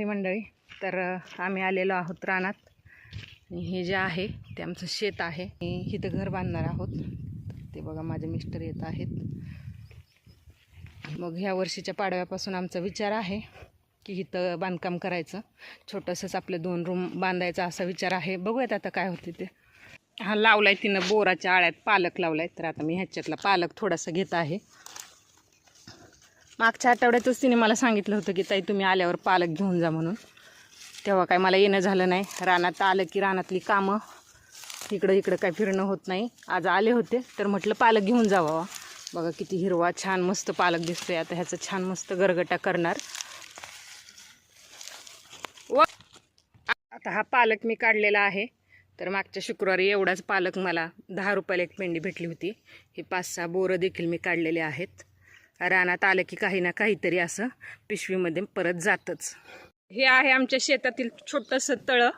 हे मंडळी तर आम्ही आलेलो आहोत रानात. आणि हे जे आहे ते आमचं शेत आहे. इथं घर बांधणार आहोत. ते बघा माझे मिस्टर येत आहेत. मग ह्या वर्षीच्या पाडव्यापासून आमचा विचार आहे की इथं बांधकाम करायचं. छोटंसंच आपले दोन रूम बांधायचा असा विचार आहे. बघूयात आता काय होते ते. हा लावलाय तिनं बोराच्या आळ्यात पालक लावलाय. तर आता मी ह्याच्यातला पालक थोडासा घेत आहे. मागच्या आठवड्यातच तिने मला सांगितलं होतं की ताई तुम्ही आल्यावर पालक घेऊन जा म्हणून. तेव्हा काय मला येणं झालं नाही. रानात आलं की रानातली कामं इकडं इकडं काय फिरणं होत नाही. आज आले होते तर म्हटलं पालक घेऊन जावा बघा किती हिरवा छान मस्त पालक दिसतोय. आता ह्याचं छान मस्त गरगटा करणार. व! आता हा पालक मी काढलेला आहे. तर मागच्या शुक्रवारी एवढाच पालक मला दहा रुपयाला एक पेंडी भेटली होती. हे पाच सहा बोरं देखील मी काढलेले आहेत. रानात आलं की काही ना काहीतरी असं पिशवीमध्ये परत जातच. हे आहे आमच्या शेतातील छोटंसं तळं.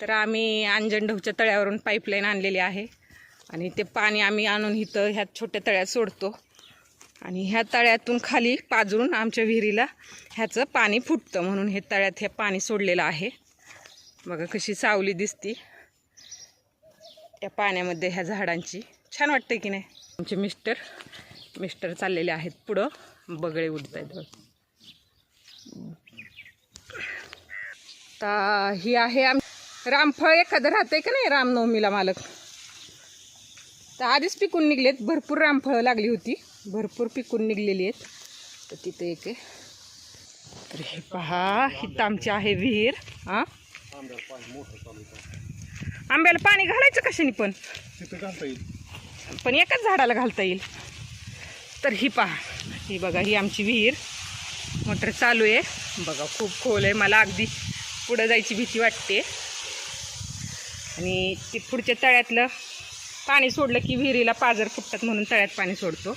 तर आम्ही अंजनढवच्या तळ्यावरून पाईपलाईन आणलेली आहे. आणि ते पाणी आम्ही आणून इथं ह्या छोट्या तळ्यात सोडतो. आणि ह्या तळ्यातून खाली पाजरून आमच्या विहिरीला ह्याचं पाणी फुटतं म्हणून हे तळ्यात हे पाणी सोडलेलं आहे. बघा कशी सावली दिसती. त्या पाण्यामध्ये ह्या झाडांची. छान वाटतं की नाही? आमचे मिस्टर मिस्टर चाललेले आहेत पुढं. बगळे उडत आहेत आता ही आहे आम रामफळ एखादं राहतंय का नाही रामनवमीला मालक? तर आधीच पिकून निघलेत. भरपूर रामफळं लागली होती. भरपूर पिकून निघलेली आहेत. तर तिथे एक आहे. तर हे पहा हिथं आमची आहे विहीर. हां? आंब्याला पाणी घालायचं कशाने पण? पण एकाच झाडाला घालता येईल. तर ही पहा. ही बघा ही आमची विहीर. मोटर चालू आहे. बघा खूप खोल आहे. मला अगदी पुढं जायची भीती वाटते. आणि ती पुढच्या तळ्यातलं पाणी सोडलं की विहिरीला पाजर फुटतात म्हणून तळ्यात पाणी सोडतो.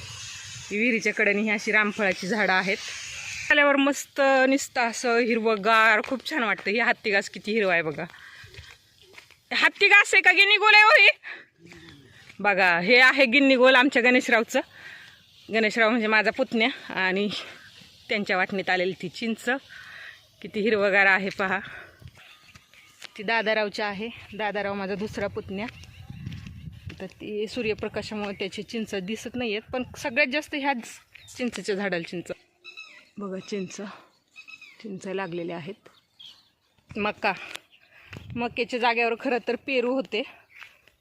ही विहिरीच्या कडेने ही अशी रामफळाची झाडं आहेत. आल्यावर मस्त निसतं असं हिरवंगार खूप छान वाटतं. ही हत्ती घास किती हिरवा आहे बघा. हत्ती घास आहे का? गिन्नी गोल आहे हो ही? बघा हे आहे गिन्नी गोल आमच्या गणेशरावचं. गणेशराव म्हणजे माझा पुतण्या आणि त्यांच्या वाटणीत आलेली ती चिंच. किती हिरवगार आहे पहा. ती दादारावची आहे. दादाराव माझा दुसरा पुतण्या. तर ती सूर्यप्रकाशामुळे त्याची चिंच दिसत नाही आहेत पण सगळ्यात जास्त ह्याच चिंचेच्या झाडाला चिंच. बघा चिंच. चिंच लागलेले आहेत. मका मक्याच्या जागेवर खरं तर पेरू होते.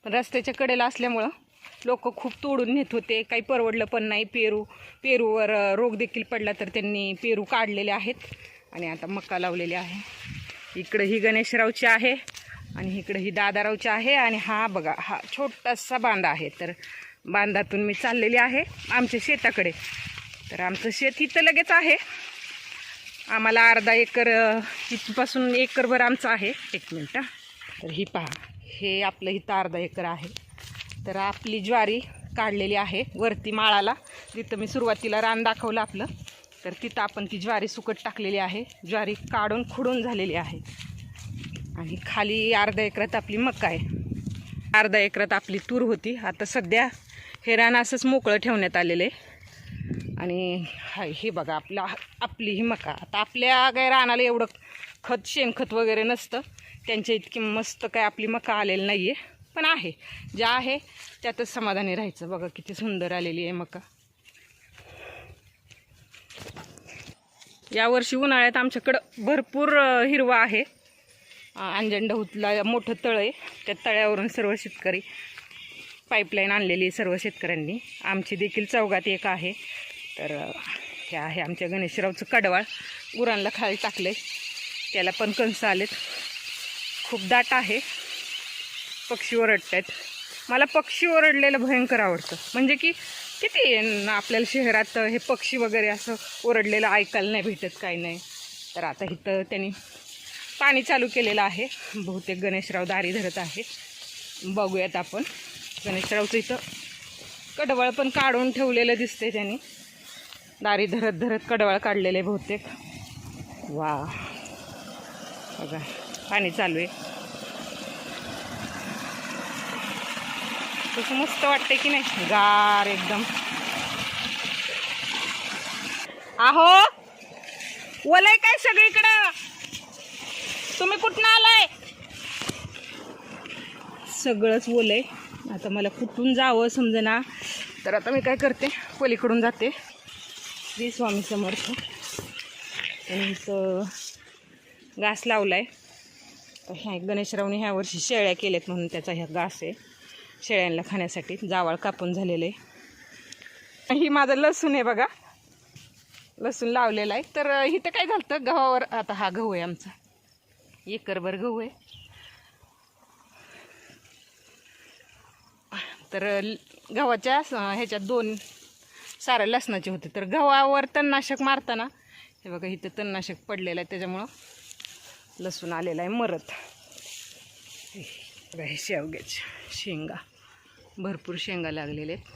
पण रस्त्याच्या कडेला असल्यामुळं लोक खूप तोडून नेत होते. काही परवडलं पण नाही. पेरू पेरूवर रोग देखील पडला तर त्यांनी पेरू काढलेले आहेत. आणि आता मक्का लावलेले आहे. इकडं ही गणेशरावची आहे आणि इकडं ही दादारावची आहे. आणि हा बघा हा छोटासा बांधा आहे. तर बांधातून मी चाललेली आहे आमच्या शेताकडे. तर आमचं शेत इथं लगेच आहे. आम्हाला अर्धा एकर इथपासून एकरभर आमचं आहे. एक मिनटं. तर ही पहा हे आपलं इथं अर्धा एकर आहे. तर आपली ज्वारी काढलेली आहे वरती माळाला. तिथं मी सुरुवातीला रान दाखवलं आपलं. तर तिथं आपण ती ज्वारी सुकट टाकलेली आहे. ज्वारी काढून खुडून झालेली आहे. आणि खाली अर्धा एकरात आपली मका आहे. अर्धा एकरात आपली तूर होती. आता सध्या हे रान असंच मोकळं ठेवण्यात आलेलं आहे. आणि हाय हे बघा आपला आपली ही मका. आता आपल्या काय रानाला एवढं खत शेणखत वगैरे नसतं. त्यांच्या इतकी मस्त काय आपली मका आलेली नाही आहे पण आहे. ज्या आहे त्यातच समाधानी राहायचं. बघा किती सुंदर आलेली आहे मका. यावर्षी उन्हाळ्यात आमच्याकडं भरपूर हिरवा आहे. अंजनडहूतला मोठं तळ आहे. त्या तळ्यावरून सर्व शेतकरी पाईपलाईन आणलेली आहे सर्व शेतकऱ्यांनी. आमची देखील चौघात एक आहे. तर हे आहे आमच्या गणेशरावचं कडवाळ. गुरांना खाली टाकलं आहे त्याला पण कंस आलेत. खूप दाट आहे. पक्षी ओरडत आहेत मला पक्षी ओरडलेलं भयंकर आवडतं. म्हणजे की किती आपल्याला शहरात हे पक्षी वगैरे असं ओरडलेलं ऐकायला नाही भेटत काही नाही. तर आता इथं त्यांनी पाणी चालू केलेलं आहे. बहुतेक गणेशराव दारी धरत आहे. बघूयात आपण. गणेशरावचं इथं कडवळ पण काढून ठेवलेलं दिसते त्यांनी. दारी धरत धरत कडवळ काढलेले बहुतेक. वा. बघा पाणी चालू आहे. तसं मस्त वाटतंय की नाही? गार एकदम. आहो ओलय काय सगळीकडं? तुम्ही कुठनं आलाय? सगळंच ओलं आहे आता मला कुठून जावं समजेना. तर आता मी काय करते? पलीकडून जाते. श्री स्वामी समर्थ. आणि इथं घास लावलाय. तर ह्या गणेशरावने ह्या वर्षी शेळ्या केल्यात म्हणून त्याचा ह्या घास आहे. शेळ्यांना खाण्यासाठी. जावळ कापून झालेलं. आहे ही माझं लसूण आहे बघा. लसूण लावलेला आहे. तर इथं काय घालतं? गव्हावर आता हा गहू आहे आमचा. एकरभर गहू आहे. तर ल- गव्हाच्या ह्याच्यात दोन सारं लसणाचे होते. तर गव्हावर तणनाशक मारताना हे बघा इथं तणनाशक पडलेलं आहे. त्याच्यामुळं लसूण आलेलं आहे मरत. बघा हे शेवग्याचे शेंगा. भरपूर शेंगा लागलेले आहेत.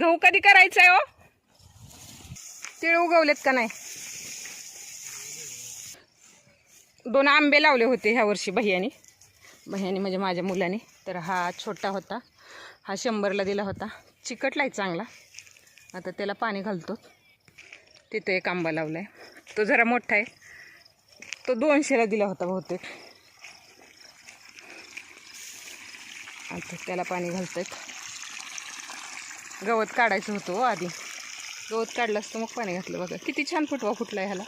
गहू कधी करायचा आहे हो? तिळ उगवलेत का नाही? दोन आंबे लावले होते ह्या वर्षी भैयानी. भैयानी म्हणजे माझ्या मुलाने. तर हा छोटा होता. हा शंभरला दिला होता. चिकटलाय चांगला. आता त्याला पाणी घालतो. तिथे एक आंबा लावला आहे तो जरा मोठा आहे. तो दोनशेला दिला होता बहुतेक. आता त्याला पाणी घालतात गवत काढायचं होतं हो आधी. गवत काढलं असतं मग पाणी घातलं बघा. किती छान फुटवा फुटला ह्याला.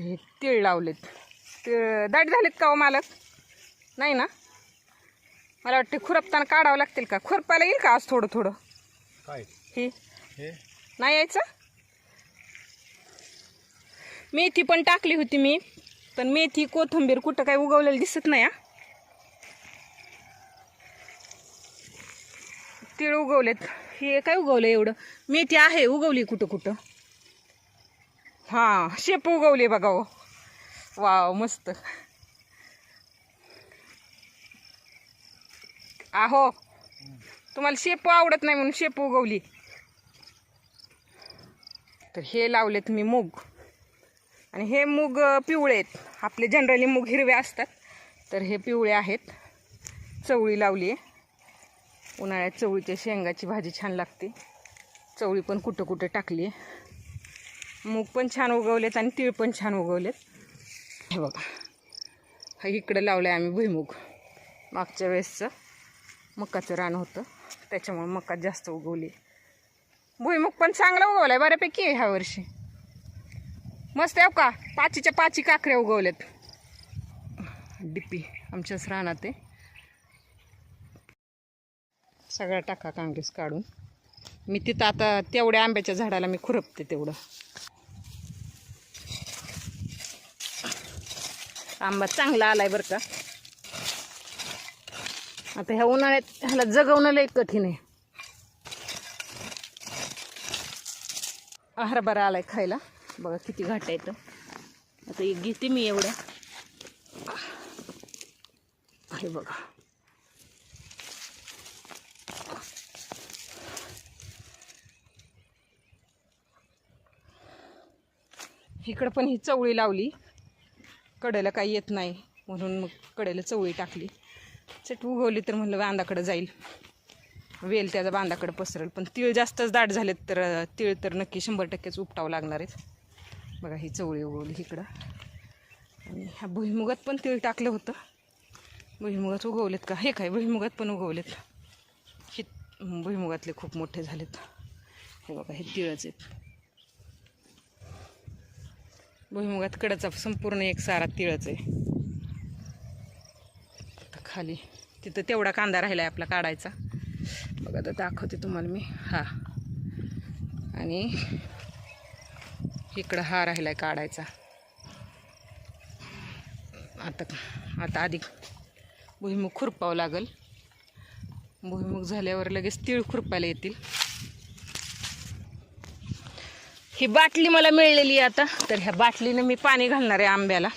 हे तीळ लावलेत. तीळ दाट झालेत का हो मालक? नाही ना? मला वाटते खुरपताना काढावं लागतील का? खुरपायला येईल का आज थोडं थोडं काय हे? नाही यायचं? मेथी पण टाकली होती मी पण मेथी कोथिंबीर कुठं काय उगवलेलं दिसत नाही हा. तीळ उगवलेत. हे काय उगवलं एवढं? मेथी आहे उगवली कुठं कुठं? हां शेप उगवली बघा हो. वाव मस्त. आहो तुम्हाला शेपू आवडत नाही म्हणून शेपू उगवली. तर हे लावलेत मी मूग. आणि हे मूग पिवळे आहेत. आपले जनरली मूग हिरवे असतात. तर हे पिवळे आहेत. चवळी लावली आहे उन्हाळ्यात चवळीच्या शेंगाची भाजी छान लागते. चवळी पण कुठं कुठं टाकली आहे मूग पण छान उगवलेत आणि तीळ पण छान उगवलेत. हे बघा. हा इकडं लावलं आहे आम्ही भुईमूग. मागच्या वेळेसचं मकाचं रान होतं. त्याच्यामुळे मका जास्त उगवली भुईमुग पण चांगला उगवला आहे बऱ्यापैकी आहे ह्या वर्षी. मस्त आहे का? पाचीच्या पाची काकऱ्या उगवल्यात. डिप्पी आमच्याच रानात ते सगळा टाका कांगेस काढून. मी तिथं आता तेवढ्या आंब्याच्या झाडाला मी खुरपते तेवढं. आंबा चांगला आलाय बरं का. आता ह्या उन्हाळ्यात ह्याला जगवणं लय कठीण आहे. हरभरा आलाय खायला. बघा किती घाट येतं आता एक घेते मी एवढं हे बघा. इकडं पण ही चवळी लावली. कडेला काही येत नाही म्हणून मग कडेला चवळी टाकली. चट उगवली तर म्हणलं बांधाकडं जाईल. वेल त्याचा बांधाकडं पसरेल. पण तीळ जास्तच दाट झालेत तर तीळ तर नक्की शंभर टक्केच उपटावं लागणार आहेत. बघा ही चवळी उगवली इकडं. आणि ह्या भुईमुगात पण तीळ टाकलं होतं. भुईमुगात उगवलेत का? हे काय भुईमुगात पण उगवलेत? हे भुईमुगातले खूप मोठे झालेत. हे बघा हे तिळच आहेत. भुईमुगात कडचा संपूर्ण एक सारा तिळच आहे. खाली तिथं तेवढा कांदा राहिला आहे आपला काढायचा. बघा तर दाखवते तुम्हाला मी. हा. आणि इकडं हा राहिला आहे काढायचा. आता आता आधी भुईमुग खुरपावं लागेल. भुईमुग झाल्यावर लगेच तीळ खुरपायला येतील. ही बाटली मला मिळलेली आहे आता. तर ह्या बाटलीनं मी पाणी घालणार आहे आंब्याला.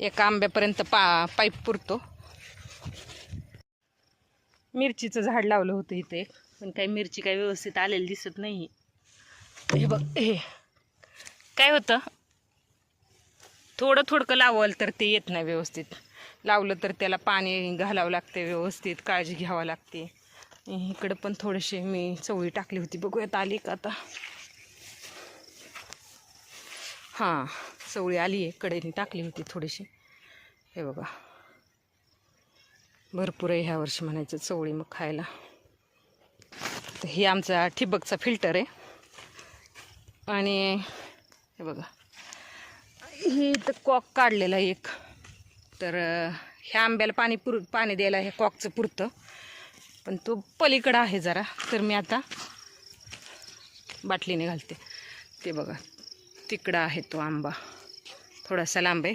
एका आंब्यापर्यंत पा पाईप पुरतो. मिरचीचं झाड लावलं होतं इथे एक. पण काही मिरची काही व्यवस्थित आलेली दिसत नाही हे बघ हे. काय होतं? थोडं थोडकं लावाल तर ते येत नाही व्यवस्थित. लावलं तर त्याला पाणी घालावं लागते व्यवस्थित काळजी घ्यावं लागते. इकडं पण थोडेसे मी चवळी टाकली होती. बघूयात आली का आता. हां चवळी आली आहे. कडेने टाकली होती थोडीशी. हे बघा. भरपूर आहे ह्या वर्षी म्हणायचं चवळी मग खायला. तर हे आमचा ठिबकचा फिल्टर आहे. आणि हे बघा. हे इथं कॉक काढलेला आहे एक. तर ह्या आंब्याला पाणी पुर पाणी द्यायला हे कॉकचं पुरतं. पण तो पलीकडं आहे जरा. तर मी आता बाटलीने घालते. ते बघा. तिकडं आहे तो आंबा. थोडासा लांब आहे.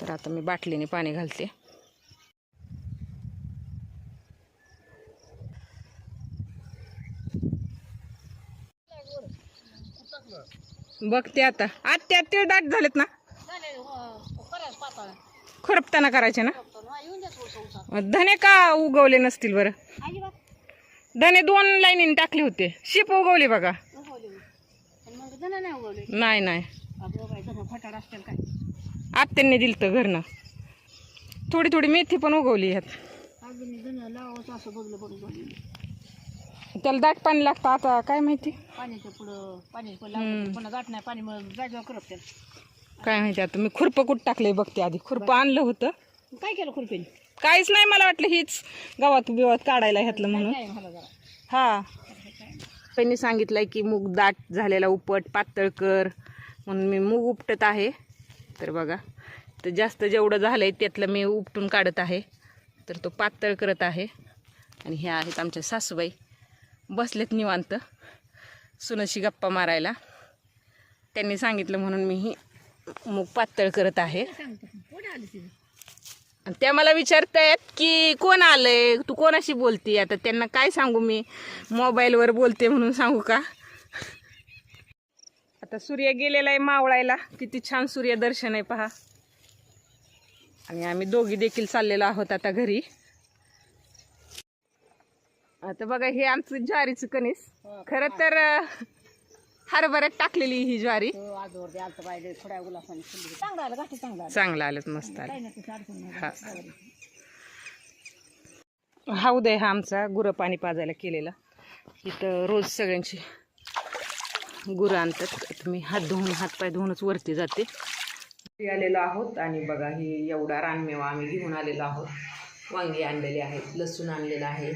तर आता मी बाटलीने पाणी घालते. बघते आता. आत्या त्या ते दाट झालेत ना? खरपताना करायचे ना? धने का उगवले नसतील बरं? धने दोन लाईनीने टाकले होते. शिप उगवले बघा. नाही नाही. आत्यांनी दिलं तर घरनं. थोडी थोडी मेथी पण उगवली ह्यात. त्याला दाट पाणी लागतं आता काय माहिती? पाण्याच्या पुढं पुन्हा नाही पाणी मग त्याला. काय माहिती आता मी खुरपं कुठं टाकलंय बघते आधी. खुरपं आणलं होतं. काय केलं खुरपीने? काहीच नाही मला वाटलं हीच गावात बिवात काढायला घेतलं म्हणून. काय मला जरा. हा. त्यांनी सांगितलंय की मूग दाट झालेला उपट पातळ कर. म्हणून मी मूग उपटत आहे. तर बघा तर जास्त जेवढं झालंय त्यातलं मी उपटून काढत आहे. तर तो पातळ करत आहे. आणि ह्या आहेत आमच्या सासूबाई. बसलेत निवांत. सुनशी गप्पा मारायला. त्यांनी सांगितलं म्हणून मी ही मूग पातळ करत आहे. आणि त्या मला विचारतायत की कोण आलंय? तू कोणाशी बोलते? आता त्यांना काय सांगू मी? मोबाईलवर बोलते म्हणून सांगू का? आता सूर्य गेलेला आहे मावळायला. किती छान सूर्यदर्शन आहे पहा. आणि आम्ही दोघी देखील चाललेलो आहोत आता घरी. आता बघा हे आमचं ज्वारीचं कणीस खरं तर हरभऱ्यात टाकलेली ही ज्वारी. फुलले. चांगलं आलं गाठी चांगलं आलं. चांगलं आलं मस्त आलं. हा. हा उदय हा आमचा गुरं पाणी पाजायला केलेला. इथं रोज सगळ्यांची गुरं आणतात. मी हात धुवून हातपाय धुवूनच वरती जाते. आलेलो आहोत आणि बघा ही एवढा रानमेवा आम्ही घेऊन आलेलो आहोत. वांगी आणलेले आहेत लसूण आणलेलं आहे.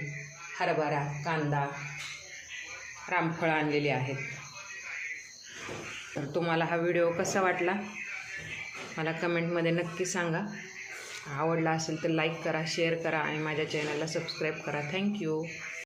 हरभरा कांदा रामफळं आणलेली आहेत. तर तुम्हाला हा व्हिडिओ कसा वाटला? मला कमेंटमध्ये नक्की सांगा. आवडला असेल तर लाईक करा शेअर करा आणि माझ्या चॅनलला सबस्क्राईब करा. थँक्यू